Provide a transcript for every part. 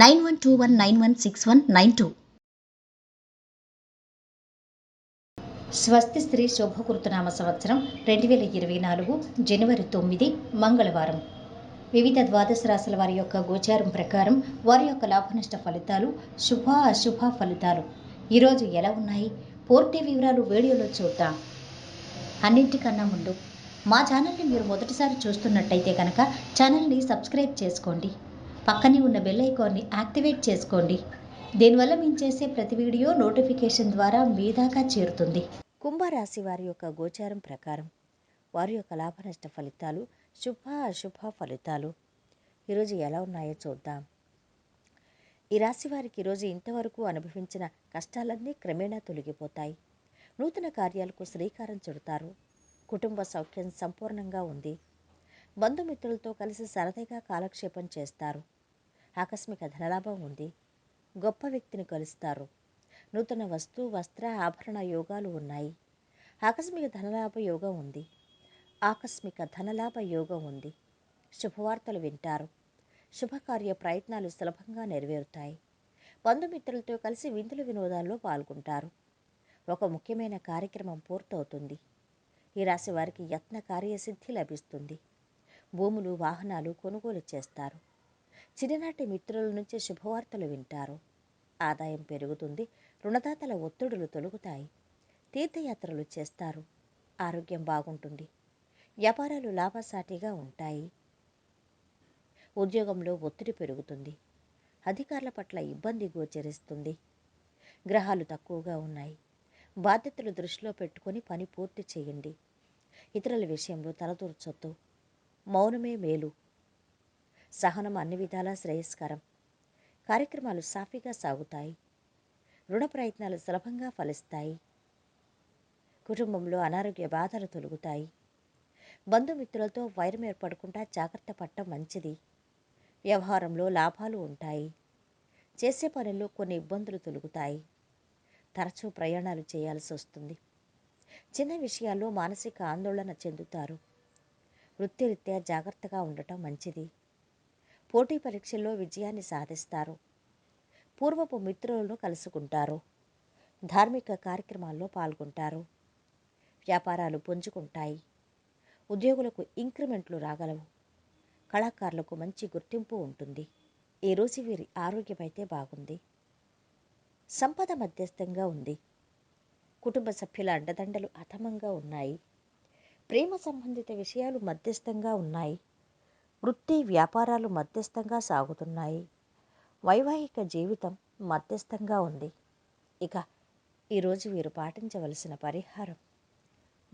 nine one two one nine one six one nine two. స్వస్తి స్త్రీ శుభకృతనామ సంవత్సరం రెండు వేల ఇరవై నాలుగు జనవరి తొమ్మిది మంగళవారం. వివిధ ద్వాదశ రాశుల వారి యొక్క గోచారం ప్రకారం వారి యొక్క లాభనష్ట ఫలితాలు శుభ అశుభ ఫలితాలు. ఈరోజు ఎలా ఉన్నాయి? పూర్తి వివరాలు వీడియోలో చూద్దాం. అన్నింటికన్నా ముందు మా ఛానల్ని మీరు మొదటిసారి చూస్తున్నట్టయితే కనుక ఛానల్ని సబ్స్క్రైబ్ చేసుకోండి. పక్కనే ఉన్న బెల్ ఐకాన్ని యాక్టివేట్ చేసుకోండి. దీనివల్ల మేము చేసే ప్రతి వీడియో నోటిఫికేషన్ ద్వారా మీ దాకా చేరుతుంది. కుంభరాశి వారి యొక్క గోచారం ప్రకారం వారి యొక్క లాభనష్ట ఫలితాలు శుభ అశుభ ఫలితాలు ఈరోజు ఎలా ఉన్నాయో చూద్దాం. ఈ రాశి వారికి ఈరోజు ఇంతవరకు అనుభవించిన కష్టాలన్నీ క్రమేణా తొలగిపోతాయి. నూతన కార్యాలకు శ్రీకారం చుడతారు. కుటుంబ సౌఖ్యం సంపూర్ణంగా ఉంది. బంధుమిత్రులతో కలిసి సరదాగా కాలక్షేపం చేస్తారు. ఆకస్మిక ధనలాభం ఉంది. గొప్ప వ్యక్తిని కలుస్తారు. నూతన వస్తు వస్త్ర ఆభరణ యోగాలు ఉన్నాయి. ఆకస్మిక ధనలాభ యోగం ఉంది. ఆకస్మిక ధనలాభ యోగం ఉంది. శుభవార్తలు వింటారు. శుభకార్య ప్రయత్నాలు సులభంగా నెరవేరుతాయి. బంధుమిత్రులతో కలిసి విందుల వినోదాల్లో పాల్గొంటారు. ఒక ముఖ్యమైన కార్యక్రమం పూర్తవుతుంది. ఈ రాశి వారికి యత్న కార్యసిద్ధి లభిస్తుంది. భూములు వాహనాలు కొనుగోలు చేస్తారు. చిన్ననాటి మిత్రుల నుంచి శుభవార్తలు వింటారు. ఆదాయం పెరుగుతుంది రుణదాతల ఒత్తిడులు తొలుగుతాయి. తీర్థయాత్రలు చేస్తారు. ఆరోగ్యం బాగుంటుంది. వ్యాపారాలు లాభసాటిగా ఉంటాయి. ఉద్యోగంలో ఒత్తిడి పెరుగుతుంది. అధికారుల పట్ల ఇబ్బంది గోచరిస్తుంది. గ్రహాలు తక్కువగా ఉన్నాయి. బాధ్యతలు దృష్టిలో పెట్టుకొని పని పూర్తి చేయండి. ఇతరుల విషయంలో తలదూర్చొద్దు. మౌనమే మేలు. సహనం అన్ని విధాలా శ్రేయస్కరం. కార్యక్రమాలు సాఫీగా సాగుతాయి. రుణ ప్రయత్నాలు సులభంగా ఫలిస్తాయి. కుటుంబంలో అనారోగ్య బాధలు తొలుగుతాయి. బంధుమిత్రులతో వైరం ఏర్పడకుండా జాగ్రత్త పడటం మంచిది. వ్యవహారంలో లాభాలు ఉంటాయి. చేసే పనుల్లో కొన్ని ఇబ్బందులు తొలుగుతాయి. తరచూ ప్రయాణాలు చేయాల్సి వస్తుంది. చిన్న విషయాల్లో మానసిక ఆందోళన చెందుతారు. వృత్తిరీత్యా జాగ్రత్తగా ఉండటం మంచిది. పోటీ పరీక్షల్లో విజయాన్ని సాధిస్తారు. పూర్వపు మిత్రులను కలుసుకుంటారు. ధార్మిక కార్యక్రమాల్లో పాల్గొంటారు. వ్యాపారాలు పుంజుకుంటాయి. ఉద్యోగులకు ఇంక్రిమెంట్లు రాగలవు. కళాకారులకు మంచి గుర్తింపు ఉంటుంది. ఈరోజు వీరి ఆరోగ్యం అయితే బాగుంది. సంపద మధ్యస్థంగా ఉంది. కుటుంబ సభ్యుల అండదండలు అథమంగా ఉన్నాయి. ప్రేమ సంబంధిత విషయాలు మధ్యస్థంగా ఉన్నాయి. వృత్తి వ్యాపారాలు మధ్యస్థంగా సాగుతున్నాయి. వైవాహిక జీవితం మధ్యస్థంగా ఉంది. ఇక ఈరోజు వీరు పాటించవలసిన పరిహారం.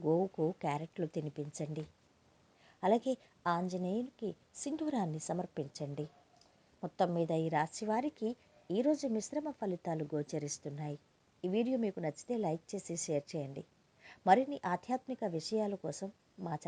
గోవుకు క్యారెట్లు తినిపించండి. అలాగే ఆంజనేయునికి సింధూరాన్ని సమర్పించండి. మొత్తం మీద ఈ రాశి వారికి ఈరోజు మిశ్రమ ఫలితాలు గోచరిస్తున్నాయి. ఈ వీడియో మీకు నచ్చితే లైక్ చేసి షేర్ చేయండి. మరిన్ని ఆధ్యాత్మిక విషయాల కోసం మా ఛానల్